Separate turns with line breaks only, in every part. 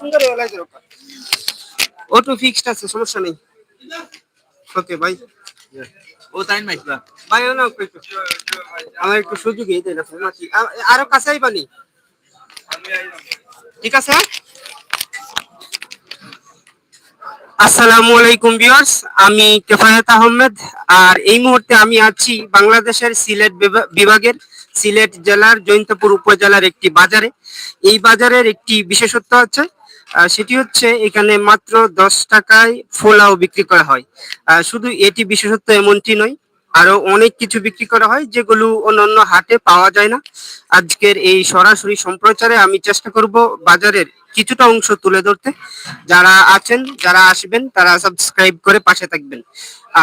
সুন্দর দরকার auto fixed আছে সমস্যা নেই। ওকে ভাই
ও তাই মাইকবা
ভাই না একটু। আমার একটু সুযোগ এই দেন আরও কাছেই বানি ঠিক আছে? আসসালামু আলাইকুম ভিউয়ার্স আমি কেফায়েত আহমেদ আর এই মুহূর্তে আমি আছি বাংলাদেশের সিলেট বিভা- বিভাগের সিলেট জেলার জৈন্তপুর উপজেলার একটি বাজারে। এই বাজারের একটি বিশেষত্ব আছে সেটি হচ্ছে এখানে মাত্র দশ টাকায় ফোলাও বিক্রি করা হয়। শুধু এটি বিশেষত্ব এমনটি নয় আরও অনেক কিছু বিক্রি করা হয় যেগুলো অন্যান্য হাটে পাওয়া যায় না। আজকের এই সরাসরি সম্প্রচারে আমি চেষ্টা করব বাজারের কিছুটা অংশ তুলে ধরতে। যারা আছেন, যারা আসবেন, তারা সাবস্ক্রাইব করে পাশে থাকবেন।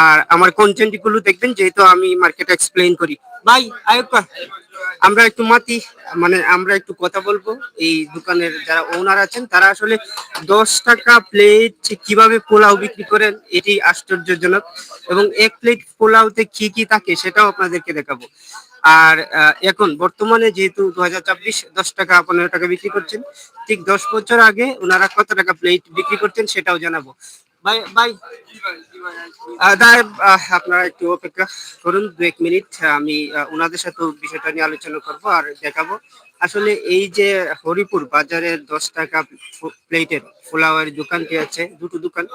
আর আমার কন্টেন্টগুলো দেখবেন, যেহেতু আমি মার্কেট এক্সপ্লেইন করি। ভাই আয়ুক্কা আমরা একটু মাতি মানে আমরা একটু কথা বলব। এই দোকানের যারা ওনার আছেন, তারা আসলে দশ টাকা প্লেট কীভাবে পোলাও বিক্রি করেন, এটি আশ্চর্যজনক। এবং এক প্লেট পোলাওতে কি কি থাকে, সেটাও আপনাদেরকে দেখাবো। আর এখন বর্তমানে যেহেতু দু হাজার চব্বিশ দশ টাকা, পনেরো টাকা বিক্রি করছেন, ঠিক দশ বছর আগে ওনারা কত টাকা প্লেট বিক্রি করতেন সেটাও জানাব। ভাই ভাই আপনারা একটু অপেক্ষা করুন, দু এক মিনিট আমি ওনাদের সাথে বিষয়টা নিয়ে আলোচনা করব আর দেখাবো। আসলে এই যে হরিপুর বাজারের দশ টাকা প্লেটের ফ্লাওয়ার দোকানটি আছে? দুটো দোকান।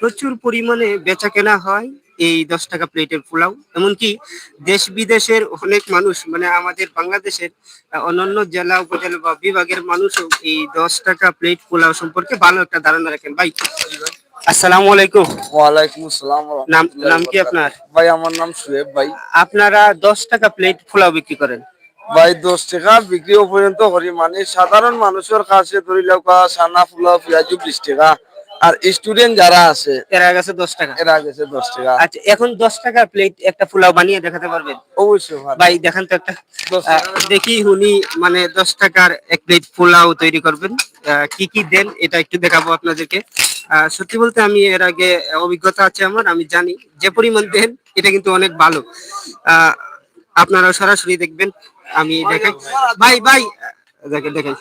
প্রচুর পরিমাণে বেচা কেনা হয় এই দশ টাকা প্লেটের পোলাও। এমনকি দেশ বিদেশের অনেক মানুষ মানে আমাদের বাংলাদেশের অন্যান্য জেলা, উপজেলা বা বিভাগের মানুষও এই দশ টাকা প্লেট পোলাও সম্পর্কে ভালো একটা ধারণা রাখেন। ভাই আসসালামু আলাইকুম।
ওয়ালাইকুম আসসালাম
নাম নাম কি আপনার?
ভাই আমার নাম সুয়েব ভাই।
আপনারা দশ টাকা প্লেট পোলাও বিক্রি করেন।
ভাই দশ টাকা বিক্রি পর্যন্ত করি। মানে সাধারণ মানুষের কাছে ধরি লোকা সানা ফুলা পেঁয়াজু বিশ টাকা। আর স্টুডেন্ট যারা আছে
এরা গেছে দশ টাকা।
এরা গেছে দশ টাকা।
আচ্ছা এখন দশ টাকা প্লেট একটা পোলাও বানিয়ে দেখাতে পারবেন?
অবশ্যই ভাই।
দেখান তো একটা। দেখি উনি মানে দশ টাকার এক প্লেট পোলাও তৈরি করবেন। আহ, কি কি দেন এটা একটু দেখাবো আপনাদেরকে। আহ, সত্যি বলতে আমি এর আগে অভিজ্ঞতা আছে আমার আমি জানি। যে পরিমাণ দেন এটা কিন্তু অনেক ভালো। আহ, আপনারা সরাসরি দেখবেন আমি দেখাই। ভাই ভাই দেখেন দেখেন।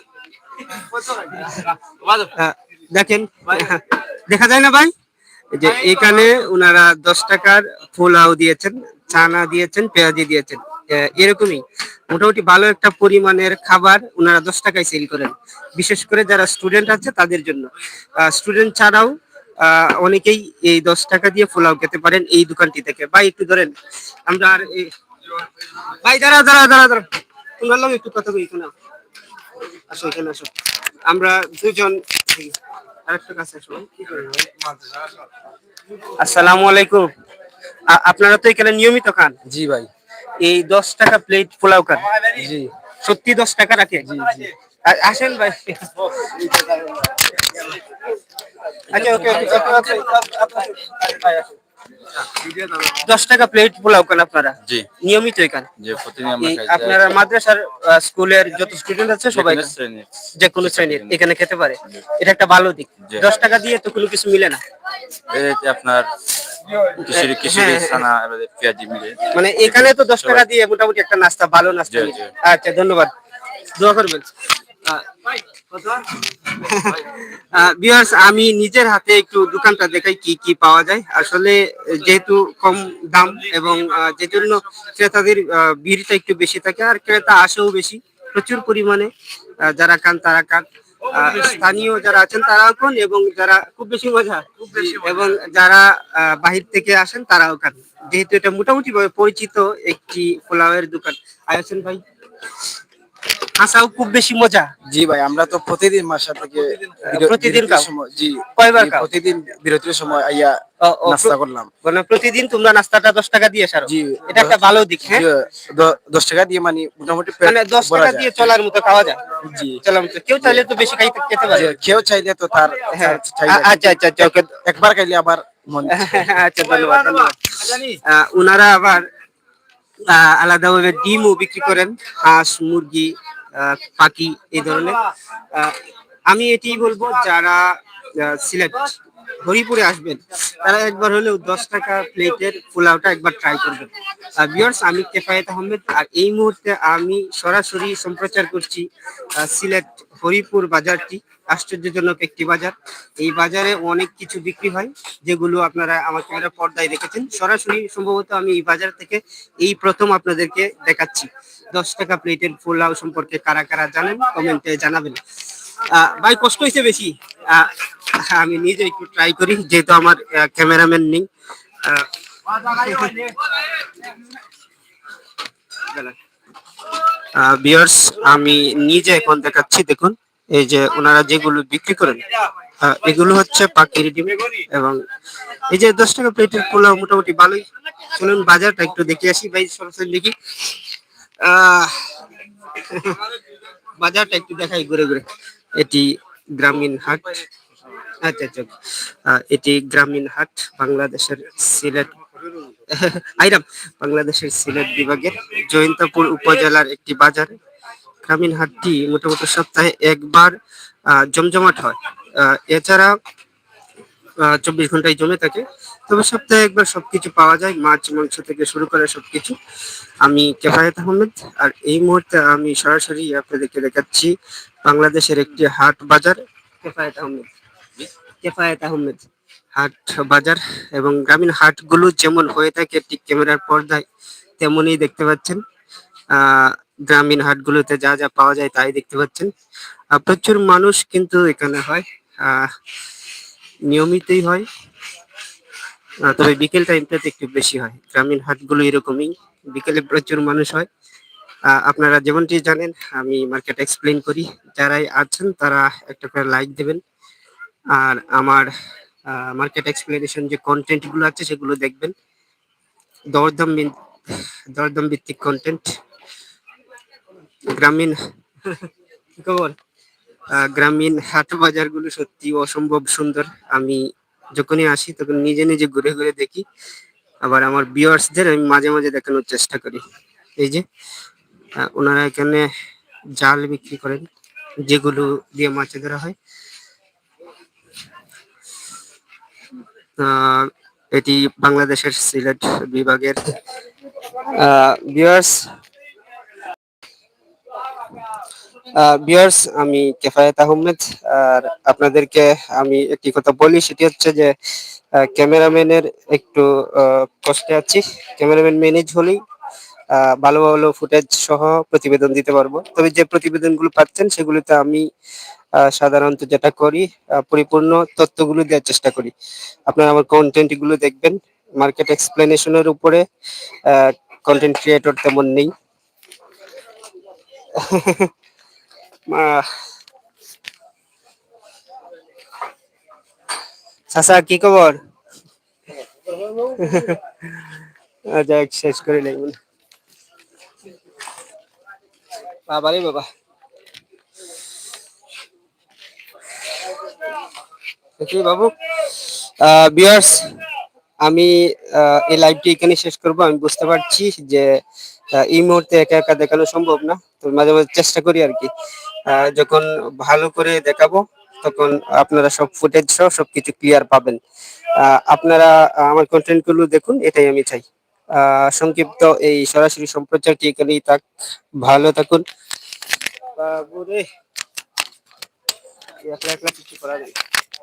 দেখেন, দেখা যায় না ভাই? যে এখানে ওনারা দশ টাকার পোলাও দিয়েছেন, চানা দিয়েছেন, পেঁয়াজি দিয়েছেন। এরকমই। মোটামুটি ভালো একটা পরিমাণের খাবার ওনারা দশ টাকায় সেল করেন। বিশেষ করে যারা স্টুডেন্ট আছে তাদের জন্য। স্টুডেন্ট ছাড়াও অনেকেই এই দশ টাকা দিয়ে পোলাও খেতে পারেন এই দোকানটি থেকে। ভাই, একটু ধরেন, আমরা আর ভাই দাঁড়া দাঁড়া দাঁড়া দাঁড়া তোমরা একটু কথা বলি আসো, এখানে আসো। আমরা দুজন আসসালামু আলাইকুম। আপনারা তো এখানে নিয়মিত খান?
জি ভাই।
এই দশ টাকা প্লেট পোলাও খান?
জি।
সত্যি দশ টাকা রাখে জি আসেন ভাই। আচ্ছা ওকে দশ টাকা প্লেট পোলাও খান আপনারা?
জি।
নিয়মিত খান
যে প্রতিদিন আমরা
এই
খাই
আপনারা মাদ্রাসার স্কুলের যত স্টুডেন্ট আছে সবাই যে কোনো শ্রেণির এখানে খেতে পারে। এটা একটা ভালো দিক। দশ টাকা দিয়ে তো কোনো কিছু মিলে না।
আপনার
হ্যাঁ, হ্যাঁ।
মিলে।
মানে এখানে তো দশ টাকা দিয়ে মোটামুটি একটা নাস্তা ভালো নাস্তা আচ্ছা ধন্যবাদ। দোয়া করবেন। বিয়ার্স আমি নিজের হাতে একটু দোকানটা দেখাই কি কি পাওয়া যায়। আসলে যেহেতু কম দাম এবং যে জন্য ক্রেতাদের ভিড়টা একটু বেশি থাকে আর ক্রেতা আসেও বেশি প্রচুর পরিমাণে যারা খান তারা আহ, স্থানীয় যারা আছেন তারাও খান এবং যারা খুব বেশি মজা এবং যারা বাহির থেকে আসেন তারাও খান। যেহেতু এটা মোটামুটি ভাবে পরিচিত একটি পোলাওয়ের দোকান। আয়োজন ভাই। হাসাও খুব বেশি মজা।
জি ভাই আমরা তো প্রতিদিন মাসা থেকে
প্রতিদিন
বিরতির সময় জি
কয়বার
প্রতিদিন বিরতির সময় আইয়া নাস্তা করলাম।
মানে প্রতিদিন তোমরা নাস্তাটা দশ টাকা দিয়ে সারো?
জি
এটা একটা ভালো দিক হ্যাঁ?
দশ টাকা দিয়ে মানে মোটামুটি
মানে দশ টাকা দিয়ে চলার মতো খাওয়া যায়?
জি।
চলার মতো। কেউ চাইলে তো বেশি খাইতে খেতে পারে।
কেউ চাইলে তো তার
হ্যাঁ। আচ্ছা আচ্ছা আচ্ছা
একবার খাইলে আবার মন
আচ্ছা ধন্যবাদ ওনারা আবার আলাদাভাবে ডিমও বিক্রি করেন। হাঁস মুরগি পাখি এই ধরনের। আমি এটি বলব যারা সিলেট হরিপুরে আসবেন, তারা একবার হলেও দশ টাকা প্লেটের পোলাওটা একবার ট্রাই করবেন। বিয়ার্স আমি কেফায়েত আহমেদ, আর এই মুহূর্তে আমি সরাসরি সম্প্রচার করছি সিলেট হরিপুর বাজারটি, আশ্চর্যজনক একটি বাজার। এই বাজারে অনেক কিছু বিক্রি হয়, যেগুলো আপনারা আমার ক্যামেরা পর্দায় দেখেছেন। সরাসরি সম্ভবত আমি এই বাজার থেকে এই প্রথম আপনাদেরকে দেখাচ্ছি। দশ টাকা প্লেটের পোলাও সম্পর্কে কারা কারা জানেন কমেন্টে জানাবেন। ভাই, কষ্ট হয়েছে বেশি? আমি নিজে একটু ট্রাই করি, যেহেতু আমার ক্যামেরাম্যান নেই। বিয়ার্স আমি নিজে এখন দেখাচ্ছি, দেখুন। এই যে ওনারা যেগুলো বিক্রি করেন এগুলো হচ্ছে পাখির ডিম এবং এই যে দশ টাকা প্লেটের পোলাও মোটামুটি ভালোই। চলুন বাজারটা একটু দেখে আসি, ভাই, সরাসরি দেখি। বাজারটা একটু দেখাই, ঘুরে ঘুরে। এটি গ্রামীণ হাট। আচ্ছা আচ্ছা। এটি গ্রামীণ হাট, বাংলাদেশের সিলেট আইরাম, বাংলাদেশের সিলেট বিভাগের জয়ন্তপুর উপজেলার একটি বাজার। গ্রামীণ হাটটি মোটামুটি সপ্তাহে একবার জমজমাট হয়। এছাড়া চব্বিশ ঘন্টায় জমে থাকে। তবে সপ্তাহে একবার সবকিছু পাওয়া যায়। মাছ, মাংস থেকে শুরু করে সবকিছু। আমি কেফায়েত আহমেদ, আর এই মুহূর্তে আমি সরাসরি আপনাদেরকে দেখাচ্ছি বাংলাদেশের একটি হাট বাজার, কেফায়েত আহমেদ। কেফায়েত আহমেদ। হাট বাজার এবং গ্রামীণ হাটগুলো যেমন হয়ে থাকে ঠিক ক্যামেরার পর্দায়, তেমনই দেখতে পাচ্ছেন। গ্রামীণ হাটগুলোতে যা যা পাওয়া যায় তাই দেখতে পাচ্ছেন। প্রচুর মানুষ কিন্তু এখানে হয়। নিয়মিতই হয়। তবে বিকেল টাইমটাতে একটু বেশি হয়। গ্রামীণ হাটগুলো এরকমই। বিকেলে প্রচুর মানুষ হয়। আপনারা যেমনটি জানেন, আমি মার্কেট এক্সপ্লেন করি। যারাই আছেন তারা একটা করে লাইক দেবেন। আর আমার মার্কেট এক্সপ্লেনেশন যে কন্টেন্টগুলো আছে সেগুলো দেখবেন। দরদাম দরদাম ভিত্তিক কন্টেন্ট গ্রামীণ, কি খবর? গ্রামীণ হাট বাজারগুলো সত্যি অসম্ভব সুন্দর। আমি যখনই আসি তখন নিজে নিজে ঘুরে ঘুরে দেখি। আবার আমার ভিউয়ার্সদের আমি মাঝে মাঝে দেখানোর চেষ্টা করি। এই যে ওনারা এখানে জাল বিক্রি করেন, যেগুলো দিয়ে মাছ ধরা হয়। এটি বাংলাদেশের সিলেট বিভাগের ভিউয়ার্স আমি কেফায়েত আহমেদ, আর আপনাদেরকে আমি একটি কথা বলি, সেটি হচ্ছে যে ক্যামেরাম্যানের একটু কষ্টে আছি। ক্যামেরাম্যান ম্যানেজ হলেই ভালো ভালো ফুটেজ সহ প্রতিবেদন দিতে পারব। তবে যে প্রতিবেদনগুলো পাচ্ছেন, সেগুলোতে আমি সাধারণত যেটা করি পরিপূর্ণ তথ্যগুলো দেওয়ার চেষ্টা করি। আপনারা আমার কন্টেন্টগুলো দেখবেন। মার্কেট এক্সপ্লেনেশনের উপরে কন্টেন্ট ক্রিয়েটর তেমন নেই। কি খবর? শেষ করে লাগবে বাবা রে বাবা। বাবু। বিয়ার্স আমি এই লাইভটি এখানে শেষ করব। আমি বুঝতে পারছি যে এই মুহূর্তে একা একা দেখানো সম্ভব না। তো মাঝে মাঝে চেষ্টা করি আর কি। যখন ভালো করে দেখাবো, তখন আপনারা সব ফুটেজ সহ সবকিছু ক্লিয়ার পাবেন। আপনারা আমার কন্টেন্টগুলো দেখুন, এটাই আমি চাই। সংক্ষিপ্ত এই সরাসরি সম্প্রচারটি এখানেই থাক। ভালো থাকুন। বাবুরে একলা একলা কিছু করা যায়